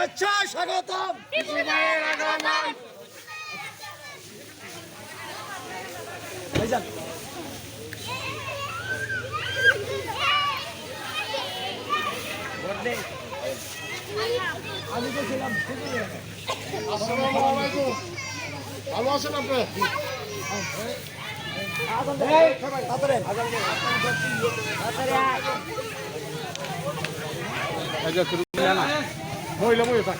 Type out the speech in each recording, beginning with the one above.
শুভেচ্ছা স্বাগতম আমি তো ছিলাম ভালো আছেন আপনি তাড়াতাড়ি মহিলা মহিলা থাক।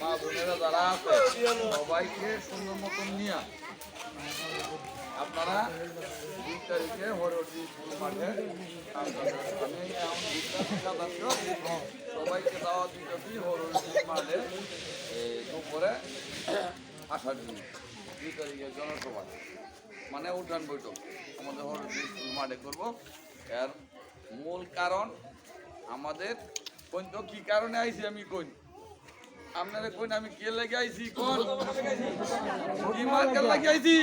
মা বোনেরা যারা আছে সবাইকে সুন্দর মতন নিয়ে আপনারা দুই তারিখে স্কুল মাঠে আমি সদস্য সবাইকে দাওয়া দিতেছি স্কুল মাঠে দুপুরে আসার জন্য। দুই তারিখে জনসভা। মানে উঠান বৈঠক। আমাদের স্কুল মাঠে করব। এর মূল কারণ আমাদের কোন তো কি কারণে আইছি আমি কোন আপনারা কোন, আমি কে লেগে আইছি কোন? কি মার্কার লাগে আইছি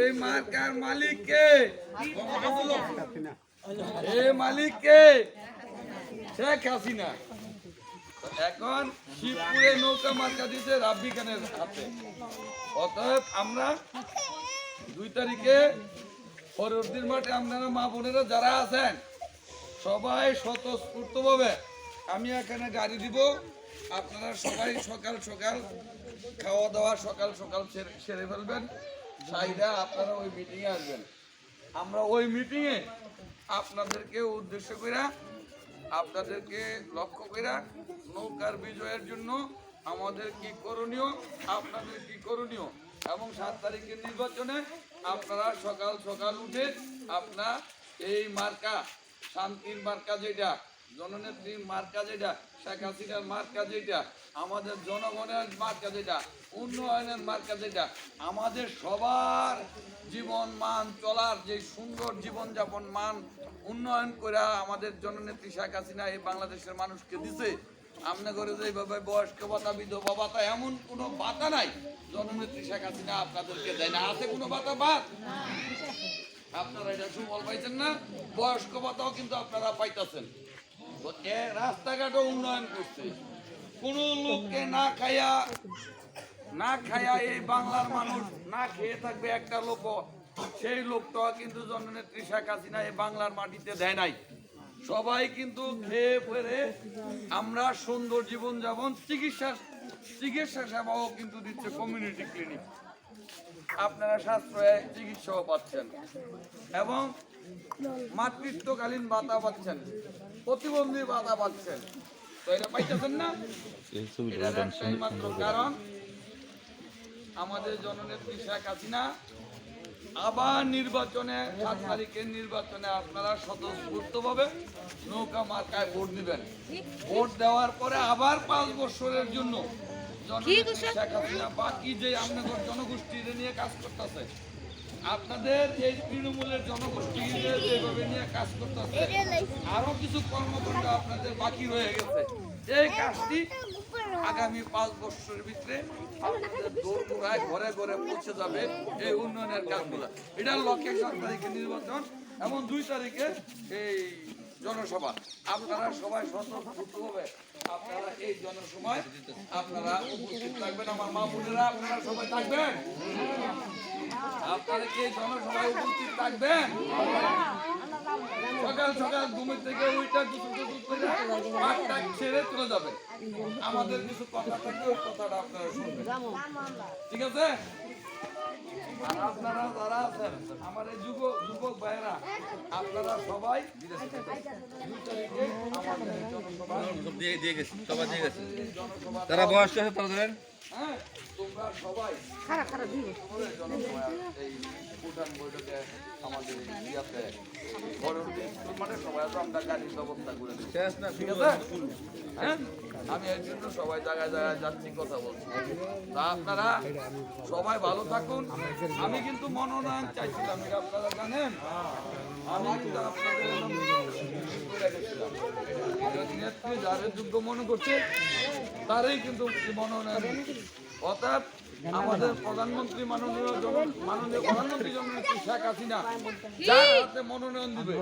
এই মার্কার মালিক কে? এই মালিক কে? শেখ হাসিনা। এখন শিবপুরে নৌকা মার্কা দিতে রাব্বি খানের হাতে। অতএব আমরা দুই তারিখে পরবর্তীর মাঠে আপনারা মা বোনেরা যারা আছেন, সবাই স্বতঃস্ফূর্তভাবে আমি এখানে গাড়ি দিব। আপনারা সবাই সকাল সকাল খাওয়া দাওয়া সকাল সকাল সেরে- ফেলবেন। সাইডা আপনারা ওই মিটিংয়ে আসবেন। আমরা ওই মিটিংয়ে আপনাদেরকে উদ্দেশ্য করে আপনাদেরকে লক্ষ্য করে নৌকার বিজয়ের জন্য আমাদের কি করণীয়, আপনাদের কি করণীয় এবং সাত তারিখের নির্বাচনে আপনারা সকাল সকাল উঠে আপনার এই মার্কা, শান্তির মার্কা যেটা জননেত্রীর মার্কা যেটা, শেখ হাসিনার মার্কা যেটা, আমাদের জনগণের মার্কা যেটা, উন্নয়নের মার্কা যেটা, আমাদের সবার জীবন মান চলার যে সুন্দর জীবনযাপন মান উন্নয়ন করে আমাদের জননেত্রী শেখ হাসিনা এই বাংলাদেশের মানুষকে দিছে আমনে করে যে এইভাবে বয়স্ক ভাতা, বিধবা ভাতা, এমন কোনো ভাতা নাই, জননেত্রী শেখ হাসিনা আপনাদেরকে দেয় না। আছে কোনো ভাতা? বাদ। আপনারা এটা সুফল পাইছেন না, বয়স্ক ভাতাও কিন্তু আপনারা পাইতেছেন। রাস্তাঘাটও উন্নয়ন করছে। কোন লোককে না খাইয়া না খাইয়া এই বাংলার মানুষ না খেয়ে থাকবে একটা লোক সেই লোকটা কিন্তু জননেত্রী শেখ হাসিনা এই বাংলার মাটিতে দেয় নাই। সবাই কিন্তু খেয়ে পরে আমরা সুন্দর জীবন যাপন চিকিৎসা চিকিৎসা সেবাও কিন্তু দিচ্ছে কমিউনিটি ক্লিনিক আপনারা সাশ্রয়ে চিকিৎসাও পাচ্ছেন এবং মাতৃত্বকালীন ভাতা পাচ্ছেন। প্রতিবন্ধী ভাতা পাচ্ছেন। তো এটা পাইতেছেন না? এটার একটাই মাত্র কারণ আমাদের জননেত্রী শেখ হাসিনা আবার নির্বাচনে সাত তারিখের নির্বাচনে আপনারা স্বতঃস্ফূর্তভাবে নৌকা মার্কায় ভোট দিবেন। ভোট দেওয়ার পরে আবার পাঁচ বছরের জন্য জননেত্রী শেখ হাসিনা বাকি যে আপনাদের জনগোষ্ঠী নিয়ে কাজ করতেছে আপনাদের এই তৃণমূলের জনগোষ্ঠী যেভাবে নিয়ে কাজ করতেছে আরও কিছু কর্মকাণ্ড আপনাদের বাকি রয়ে গেছে। এই কাজটি আগামী পাঁচ বছরের ভিতরে দোরগোড়ায় ঘরে ঘরে পৌঁছে যাবে এই উন্নয়নের কাজগুলো। এটার লক্ষ্যে সাত তারিখে নির্বাচন এবং দুই তারিখে এই জনসভা। আপনারা সবাই স্বতঃস্ফূর্ত হবে আপনারা এই জনসভায় আপনারা উপস্থিত থাকবেন, আমার মা বোনেরা, আপনারা সবাই থাকবেন। আপনারা কি জনসভায় উপস্থিত থাকবেন? সকাল সকাল ঘুমের থেকে ওইটা পাঁচটা ছেড়ে চলে যাবে আমাদের কিছু কথা থাকবে ওই কথাটা আপনারা শুনবেন। ঠিক আছে? আপনারা যারা আছেন, আমার এই ভাইয়েরা আপনারা সবাই জনসভা দিয়ে গেছে তারা বয়স্ক আছে তারা ধরেন হ্যাঁ তোমরা সবাই খারাপ খারাপ দিব আমাদের জনসভা এই উঠান বৈঠকে আমাদের ইয়াতে ঘরে মানে সবাই তো আমরা গাড়ির ব্যবস্থা করে দিচ্ছি ঠিক আছে? হ্যাঁ আমি এর জন্য সবাই জায়গায় জায়গায় যাচ্ছি কথা বলছি। তা আপনারা সবাই ভালো থাকুন। আমি কিন্তু মনোনয়ন চাইছিলাম এটা আপনারা জানেন? আমি কিন্তু আপনাদের নেত্রী যাদের যোগ্য মনে করছে তারই কিন্তু মনোনয়ন। অর্থাৎ আমাদের প্রধানমন্ত্রী মাননীয় মাননীয় প্রধানমন্ত্রী জননেত্রী শেখ হাসিনা যার হাতে মনোনয়ন দিবে,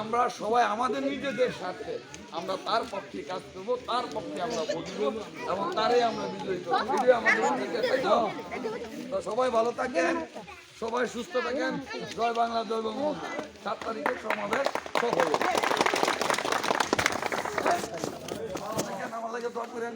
আমরা সবাই আমাদের নিজেদের স্বার্থে আমরা তার পক্ষে কাজ করব, তার পক্ষে আমরা দেব এবং তারই আমরা বিজয়ী আমাদের সবাই ভালো থাকেন, সবাই সুস্থ থাকেন। জয় বাংলা, জয় বঙ্গবন্ধু। সাত তারিখে সমাবেশ সফল। আমার লাগে দোয়া করেন।